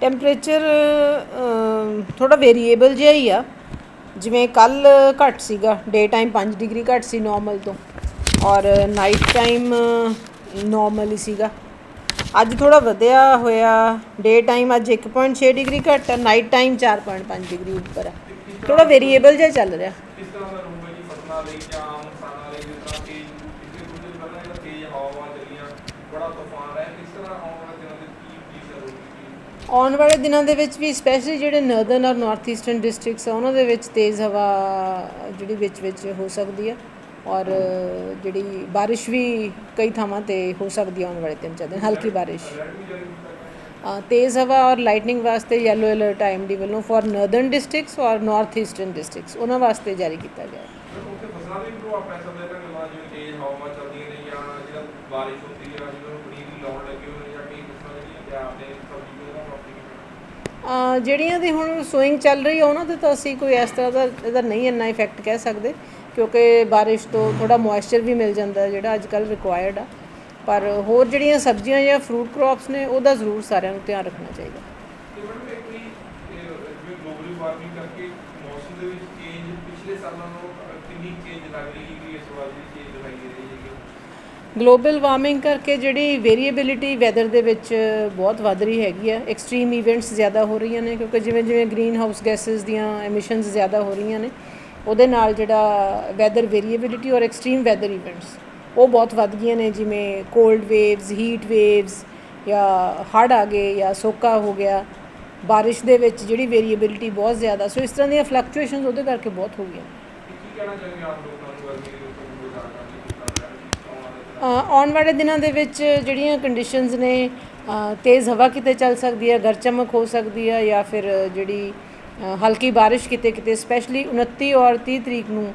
Temperature ਥੋੜਾ variable ਜਿਹਾ ਹੀ ਆ ਜਿਵੇਂ ਕੱਲ ਘੱਟ ਸੀਗਾ ਡੇ ਟਾਈਮ 5 ਡਿਗਰੀ ਘੱਟ ਸੀ ਨਾਰਮਲ ਤੋਂ ਔਰ ਨਾਈਟ ਟਾਈਮ ਨਾਰਮਲ ਹੀ ਸੀਗਾ ਅੱਜ ਥੋੜਾ ਵਧਿਆ ਹੋਇਆ ਡੇ ਟਾਈਮ ਅੱਜ 1.6 ਡਿਗਰੀ ਘੱਟ ਆ ਨਾਈਟ ਟਾਈਮ 4.5 ਡਿਗਰੀ ਉੱਪਰ ਆ ਥੋੜਾ ਵੇਰੀਏਬਲ ਜਿਹਾ ਚੱਲ ਰਿਹਾ ਕਿਸ ਤਰ੍ਹਾਂ ਦਾ ਰਹੂਗਾ ਜੀ ਫਸਲਾਂ ਲਈ ਜਾਂ ਆਮ ਇਨਸਾਨਾਂ ਲਈ ਜਿਸ ਤਰ੍ਹਾਂ ਕਿ ਪਿਛਲੇ ਕੁਝ ਦਿਨ ਪਹਿਲਾਂ ਜਿਹੜਾ ਤੇਜ਼ ਹਵਾਵਾਂ ਚੱਲੀਆਂ ਬੜਾ ਤੂਫਾਨ ਆਇਆ ਕਿਸ ਤਰ੍ਹਾਂ ਆਉਣ ਵਾਲੇ ਦਿਨਾਂ ਦੇ ਕੀ ਕੀ ਰਹੂਗੀ ਆਉਣ ਵਾਲੇ ਦਿਨਾਂ ਦੇ ਵਿੱਚ ਵੀ ਸਪੈਸ਼ਲੀ ਜਿਹੜੇ ਨਰਦਰਨ ਔਰ ਨਾਰਥ ਈਸਟਰਨ ਡਿਸਟ੍ਰਿਕਟਸ ਆ, ਉਹਨਾਂ ਦੇ ਵਿੱਚ ਤੇਜ਼ ਹਵਾ ਜਿਹੜੀ ਵਿੱਚ ਵਿੱਚ ਹੋ ਸਕਦੀ ਹੈ ਔਰ ਜਿਹੜੀ ਬਾਰਿਸ਼ ਵੀ ਕਈ ਥਾਵਾਂ ਤੇ ਹੋ ਸਕਦੀ ਹੈ ਆਉਣ ਵਾਲੇ ਤਿੰਨ ਚਾਰ ਦਿਨ ਹਲਕੀ ਬਾਰਿਸ਼। ਤੇਜ਼ ਹਵਾ ਔਰ ਲਾਈਟਨਿੰਗ ਵਾਸਤੇ ਯੈਲੋ ਅਲਰਟ ਆਈਐਮਡੀ ਵੱਲੋਂ ਫॉर ਨਰਦਰਨ ਡਿਸਟ੍ਰਿਕਟਸ ਔਰ ਨਾਰਥ ਈਸਟਰਨ ਡਿਸਟ੍ਰਿਕਟਸ ਉਹਨਾਂ ਵਾਸਤੇ ਜਾਰੀ ਕੀਤਾ ਗਿਆ ਹੈ। ਉੱਥੇ ਫਸਲਾਂ ਦੇ ਵੀ ਪ੍ਰਭਾਵ ਪੈ ਸਕਦਾ ਇਹਨਾਂ ਗੱਲਾਂ ਜਿਵੇਂ ਤੇਜ਼ ਹਵਾਵਾਂ ਚੱਲਦੀਆਂ ਨੇ ਜਾਂ ਜਿਹੜਾ ਬਾਰਿਸ਼ ਹੁੰਦੀ ਹੈ ਜਿਵੇਂ ਹੁਣ ਪਨੀਰੀ ਲਾਉਣ ਲੱਗੇ ਹੋਏ ਨੇ ਜਾਂ ਕਈ ਫਸਲਾਂ ਜਿਹੜੀਆਂ ਸਬਜ਼ੀ ਦੇ ਨਾਲ ਜਿਹੜੀਆਂ ਦੀ ਹੁਣ ਸੋਇੰਗ ਚੱਲ ਰਹੀ ਆ ਉਹਨਾਂ ਤੇ ਤਾਂ ਅਸੀਂ ਕੋਈ ਇਸ ਤਰ੍ਹਾਂ ਦਾ ਇਹਦਾ ਨਹੀਂ ਇੰਨਾ ਇਫੈਕਟ ਕਹਿ ਸਕਦੇ ਕਿਉਂਕਿ ਬਾਰਿਸ਼ ਤੋਂ ਥੋੜਾ ਮੋਇਸਚਰ ਵੀ ਮਿਲ ਜਾਂਦਾ ਹੈ, ਜਿਹੜਾ ਅੱਜ ਕੱਲ ਰਿਕੁਆਇਰਡ ਆ। ਪਰ ਹੋਰ ਜਿਹੜੀਆਂ ਸਬਜ਼ੀਆਂ ਜਾਂ ਫਰੂਟ ਕ੍ਰੌਪਸ ਨੇ ਉਹਦਾ ਜ਼ਰੂਰ ਸਾਰਿਆਂ ਨੂੰ ਧਿਆਨ ਰੱਖਣਾ ਚਾਹੀਦਾ। ਤੇ ਮੈਡਮ ਇੱਕ ਗਲੋਬਲ ਵਾਰਮਿੰਗ ਕਰਕੇ ਮੌਸਮ ਦੇ ਵਿੱਚ ਚੇਂਜ ਪਿਛਲੇ ਸਾਲਾਂ ਨਾਲੋਂ ਕਿੰਨੀ ਚੇਂਜ ਲੱਗ ਰਹੀ ਹੈ? ਇਸ ਵਾਰ ਦੀ ਚੇਂਜ ਦਿਖਾਈ ਦੇ ਰਹੀ ਹੈ। ਗਲੋਬਲ ਵਾਰਮਿੰਗ ਕਰਕੇ ਜਿਹੜੀ ਵੇਰੀਏਬਿਲਿਟੀ ਵੈਦਰ ਦੇ ਵਿੱਚ ਬਹੁਤ ਵੱਧ ਰਹੀ ਹੈਗੀ ਆ ਐਕਸਟ੍ਰੀਮ ਇਵੈਂਟਸ ਜ਼ਿਆਦਾ ਹੋ ਰਹੀਆਂ ਨੇ ਕਿਉਂਕਿ ਜਿਵੇਂ ਜਿਵੇਂ ਗ੍ਰੀਨ ਹਾਊਸ ਗੈਸਸ ਦੀਆਂ ਐਮਿਸ਼ਨਸ ਜ਼ਿਆਦਾ ਹੋ ਰਹੀਆਂ ਨੇ, ਉਹਦੇ ਨਾਲ ਜਿਹੜਾ ਵੈਦਰ ਵੇਰੀਏਬਿਲਿਟੀ ਔਰ ਐਕਸਟ੍ਰੀਮ ਵੈਦਰ ਇਵੈਂਟਸ ਉਹ ਬਹੁਤ ਵੱਧ ਗਈਆਂ ਨੇ। ਜਿਵੇਂ ਕੋਲਡ ਵੇਵਸ ਹੀਟ ਵੇਵਸ ਜਾਂ ਹੜ੍ਹ ਆ ਗਏ ਜਾਂ ਸੋਕਾ ਹੋ ਗਿਆ। ਬਾਰਿਸ਼ ਦੇ ਵਿੱਚ ਜਿਹੜੀ ਵੇਰੀਏਬਿਲਿਟੀ ਬਹੁਤ ਜ਼ਿਆਦਾ ਸੋ ਇਸ ਤਰ੍ਹਾਂ ਦੀਆਂ ਫਲਕਚੁਏਸ਼ਨਸ ਉਹਦੇ ਕਰਕੇ ਬਹੁਤ ਹੋ ਗਈਆਂ। ਕੀ ਕਹਿਣਾ ਚਾਹੁੰਦੇ ਆਮ ਲੋਕਾਂ ਨੂੰ ਗਰਮੀ ਦੇ ਉੱਪਰ ਗੁਜ਼ਾਰਾ ਆਉਣ ਵਾਲੇ ਦਿਨਾਂ ਦੇ ਵਿੱਚ ਜਿਹੜੀਆਂ ਕੰਡੀਸ਼ਨਸ ਨੇ ਤੇਜ਼ ਹਵਾ ਕਿਤੇ ਚੱਲ ਸਕਦੀ ਹੈ ਗਰਚਮਕ ਹੋ ਸਕਦੀ ਹੈ ਜਾਂ ਫਿਰ ਜਿਹੜੀ ਹਲਕੀ ਬਾਰਿਸ਼ ਕਿਤੇ ਕਿਤੇ ਸਪੈਸ਼ਲੀ 29 ਔਰ 30 ਤਰੀਕ ਨੂੰ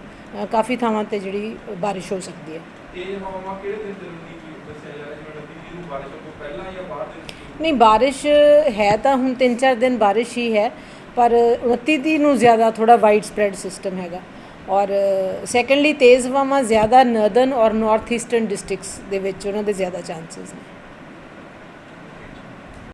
ਕਾਫੀ ਥਾਵਾਂ ਤੇ ਜਿਹੜੀ ਬਾਰਿਸ਼ ਹੋ ਸਕਦੀ ਹੈ। ਤੇਜ਼ ਹਵਾਵਾਂ ਕਿਹੜੇ ਦਿਨ ਦੀ ਦੱਸਿਆ ਜਾ ਰਿਹਾ ਜਿਵੇਂ ਨਤੀਜੇ ਨੂੰ ਬਾਰਿਸ਼ ਤੋਂ ਪਹਿਲਾਂ ਜਾਂ ਬਾਅਦ ਦੇ ਵਿੱਚ ਨਹੀਂ, ਬਾਰਿਸ਼ ਹੈ ਤਾਂ ਹੁਣ 3-4 ਦਿਨ ਬਾਰਿਸ਼ ਹੀ ਹੈ, ਪਰ 29 ਦੀ ਨੂੰ ਜ਼ਿਆਦਾ ਥੋੜਾ ਵਾਈਡ ਸਪਰੈਡ ਸਿਸਟਮ ਹੈਗਾ। ਔਰ ਸੈਕੰਡਲੀ ਤੇਜ਼ ਹਵਾਵਾਂ ਜ਼ਿਆਦਾ ਨਰਦਨ ਔਰ ਨਾਰਥ ਈਸਟਰਨ ਡਿਸਟ੍ਰਿਕਟਸ ਦੇ ਵਿੱਚ ਉਹਨਾਂ ਦੇ ਜ਼ਿਆਦਾ ਚਾਂਸਸ ਨੇ।